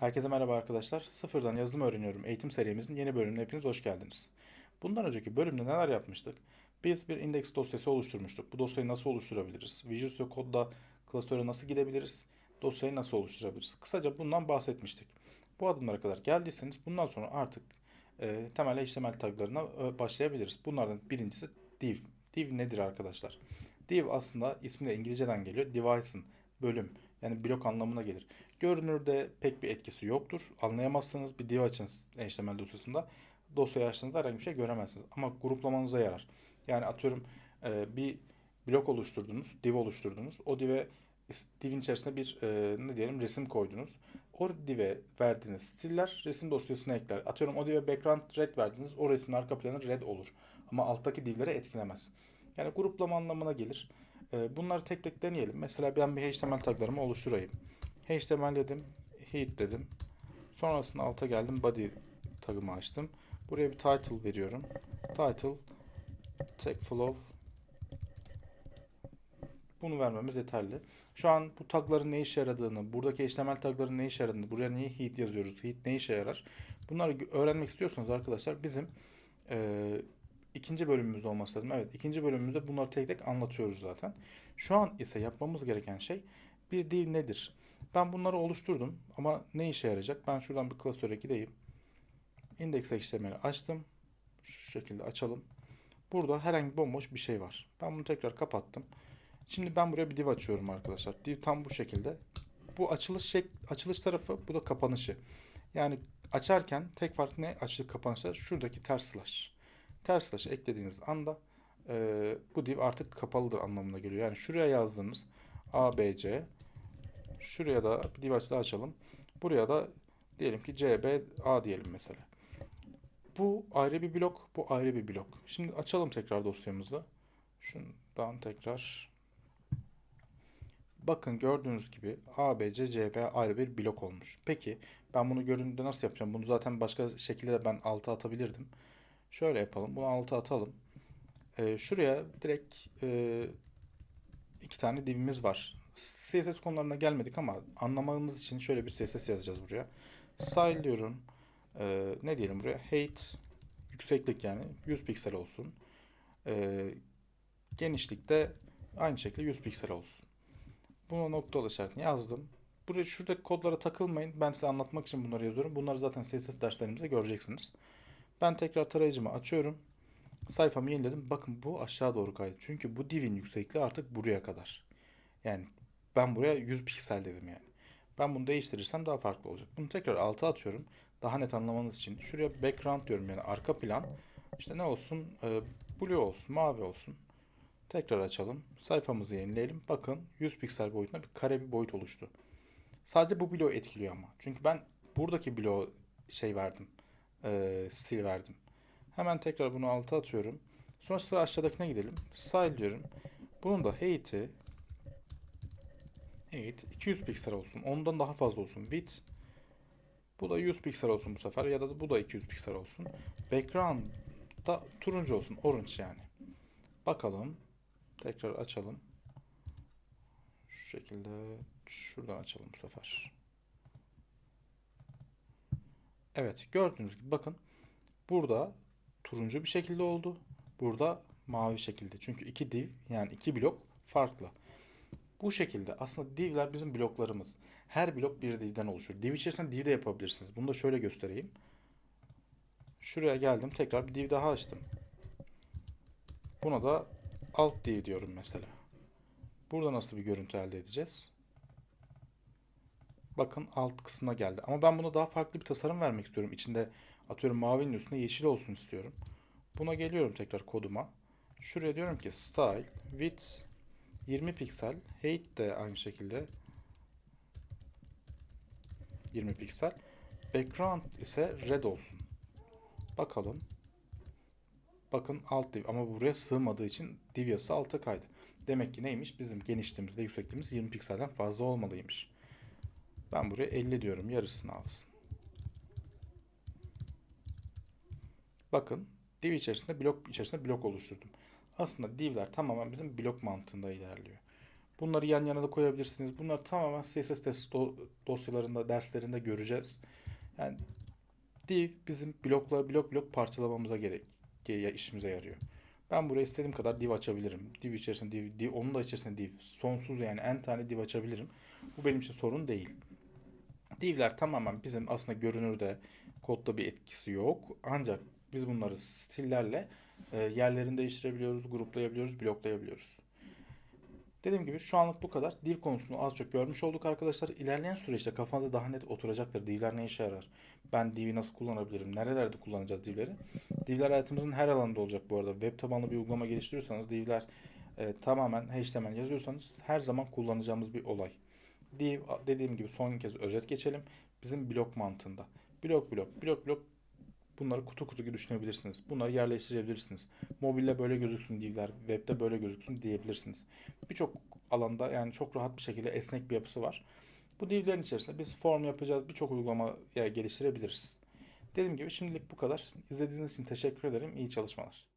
Herkese merhaba arkadaşlar. Sıfırdan yazılım öğreniyorum eğitim serimizin yeni bölümüne hepiniz hoş geldiniz. Bundan önceki bölümde neler yapmıştık? Biz bir index dosyası oluşturmuştuk. Bu dosyayı nasıl oluşturabiliriz? Visual Studio Code'da klasöre nasıl gidebiliriz? Dosyayı nasıl oluşturabiliriz? Kısaca bundan bahsetmiştik. Bu adımlara kadar geldiyseniz bundan sonra artık e, temel HTML taglarına e, başlayabiliriz. Bunlardan birincisi div. Div nedir arkadaşlar? Div aslında ismi de İngilizceden geliyor. Device'ın bölüm yani blok anlamına gelir. Görünürde pek bir etkisi yoktur. Anlayamazsınız. Bir div açın HTML dosyasında. Dosyayı açtığınızda herhangi bir şey göremezsiniz. Ama gruplamanıza yarar. Yani atıyorum e, bir blok oluşturdunuz, div oluşturdunuz. O dive divin içerisine bir e, ne diyelim resim koydunuz. O dive verdiğiniz stiller resim dosyasına ekler. Atıyorum o dive background red verdiniz. O resmin arka planı red olur. Ama alttaki divlere etkilemez. Yani gruplama anlamına gelir. E, bunları tek tek deneyelim. Mesela ben bir HTML taglarımı oluşturayım. HTML dedim, heat dedim. Sonrasında alta geldim, body tagımı açtım. Buraya bir title veriyorum. Title tag flow bunu vermemiz yeterli. Şu an bu tagların ne işe yaradığını, buradaki HTML tagların ne işe yaradığını, buraya niye heat yazıyoruz, heat ne işe yarar? Bunları öğrenmek istiyorsanız arkadaşlar bizim eee, ikinci bölümümüz olması lazım. Evet ikinci bölümümüzde bunları tek tek anlatıyoruz zaten. Şu an ise yapmamız gereken şey bir div nedir? Ben bunları oluşturdum ama ne işe yarayacak? Ben şuradan bir klasöre gideyim. Index HTML'i açtım. Şu şekilde açalım. Burada herhangi bomboş bir şey var. Ben bunu tekrar kapattım. Şimdi ben buraya bir div açıyorum arkadaşlar. Div tam bu şekilde. Bu açılış şek açılış tarafı, bu da kapanışı. Yani açarken tek fark ne? Açılık kapanışta şuradaki ters slash. Ters slash'ı eklediğiniz anda e, bu div artık kapalıdır anlamına geliyor. Yani şuraya yazdığımız A, B, C Şuraya da bir div daha açalım. Buraya da diyelim ki C, B, A diyelim mesela. Bu ayrı bir blok, bu ayrı bir blok. Şimdi açalım tekrar dosyamızı. Şundan tekrar. Bakın gördüğünüz gibi A, B, C, C, B ayrı bir blok olmuş. Peki ben bunu görüntüde nasıl yapacağım? Bunu zaten başka şekilde de ben alta atabilirdim. Şöyle yapalım. Bunu alta atalım. Ee, şuraya direkt e, iki tane divimiz var. CSS konularına gelmedik ama anlamamız için şöyle bir CSS yazacağız buraya. Style diyorum. Ee, ne diyelim buraya? Height yükseklik yani 100 piksel olsun. Ee, genişlik de aynı şekilde 100 piksel olsun. Buna noktalı işaretini yazdım. Buraya şuradaki kodlara takılmayın. Ben size anlatmak için bunları yazıyorum. Bunları zaten CSS derslerimizde göreceksiniz. Ben tekrar tarayıcımı açıyorum. Sayfamı yeniledim. Bakın bu aşağı doğru kaydı. Çünkü bu divin yüksekliği artık buraya kadar. Yani ben buraya 100 piksel dedim yani. Ben bunu değiştirirsem daha farklı olacak. Bunu tekrar alta atıyorum. Daha net anlamanız için. Şuraya background diyorum yani arka plan. İşte ne olsun? Ee, blue olsun, mavi olsun. Tekrar açalım. Sayfamızı yenileyelim. Bakın 100 piksel boyutunda bir kare bir boyut oluştu. Sadece bu bloğu etkiliyor ama. Çünkü ben buradaki bloğu şey verdim. Ee, stil verdim. Hemen tekrar bunu alta atıyorum. Sonra sıra aşağıdakine gidelim. Style diyorum. Bunun da height'i height 200 piksel olsun. Ondan daha fazla olsun. Width bu da 100 piksel olsun bu sefer ya da bu da 200 piksel olsun. Background da turuncu olsun. Orange yani. Bakalım. Tekrar açalım. Şu şekilde şuradan açalım bu sefer. Evet gördüğünüz gibi bakın burada turuncu bir şekilde oldu. Burada mavi şekilde. Çünkü iki div yani iki blok farklı. Bu şekilde aslında divler bizim bloklarımız. Her blok bir divden oluşur. Div içerisinde div de yapabilirsiniz. Bunu da şöyle göstereyim. Şuraya geldim. Tekrar bir div daha açtım. Buna da alt div diyorum mesela. Burada nasıl bir görüntü elde edeceğiz? Bakın alt kısmına geldi. Ama ben buna daha farklı bir tasarım vermek istiyorum. İçinde atıyorum mavinin üstünde yeşil olsun istiyorum. Buna geliyorum tekrar koduma. Şuraya diyorum ki style width 20 piksel. Height de aynı şekilde 20 piksel. Background ise red olsun. Bakalım. Bakın alt div ama buraya sığmadığı için div yazısı alta kaydı. Demek ki neymiş? Bizim genişliğimiz ve yüksekliğimiz 20 pikselden fazla olmalıymış. Ben buraya 50 diyorum. Yarısını alsın. Bakın div içerisinde blok içerisinde blok oluşturdum. Aslında divler tamamen bizim blok mantığında ilerliyor. Bunları yan yana da koyabilirsiniz. Bunları tamamen CSS test do- dosyalarında, derslerinde göreceğiz. Yani div bizim blokla blok blok parçalamamıza gerek işimize yarıyor. Ben buraya istediğim kadar div açabilirim. Div içerisinde div, div onun da içerisinde div. Sonsuz yani en tane div açabilirim. Bu benim için sorun değil. Divler tamamen bizim aslında görünürde, kodda bir etkisi yok. Ancak biz bunları stillerle yerlerini değiştirebiliyoruz, gruplayabiliyoruz, bloklayabiliyoruz. Dediğim gibi şu anlık bu kadar. Div konusunu az çok görmüş olduk arkadaşlar. İlerleyen süreçte kafanızda daha net oturacaktır. Divler ne işe yarar? Ben div'i nasıl kullanabilirim? Nerelerde kullanacağız divleri? Divler hayatımızın her alanında olacak bu arada. Web tabanlı bir uygulama geliştiriyorsanız divler e, tamamen HTML yazıyorsanız her zaman kullanacağımız bir olay. Div dediğim gibi son kez özet geçelim. Bizim blok mantığında. Blok blok blok blok bunları kutu kutu gibi düşünebilirsiniz. Bunları yerleştirebilirsiniz. Mobilde böyle gözüksün divler, webde böyle gözüksün diyebilirsiniz. Birçok alanda yani çok rahat bir şekilde esnek bir yapısı var. Bu divlerin içerisinde biz form yapacağız birçok uygulama geliştirebiliriz. Dediğim gibi şimdilik bu kadar. İzlediğiniz için teşekkür ederim. İyi çalışmalar.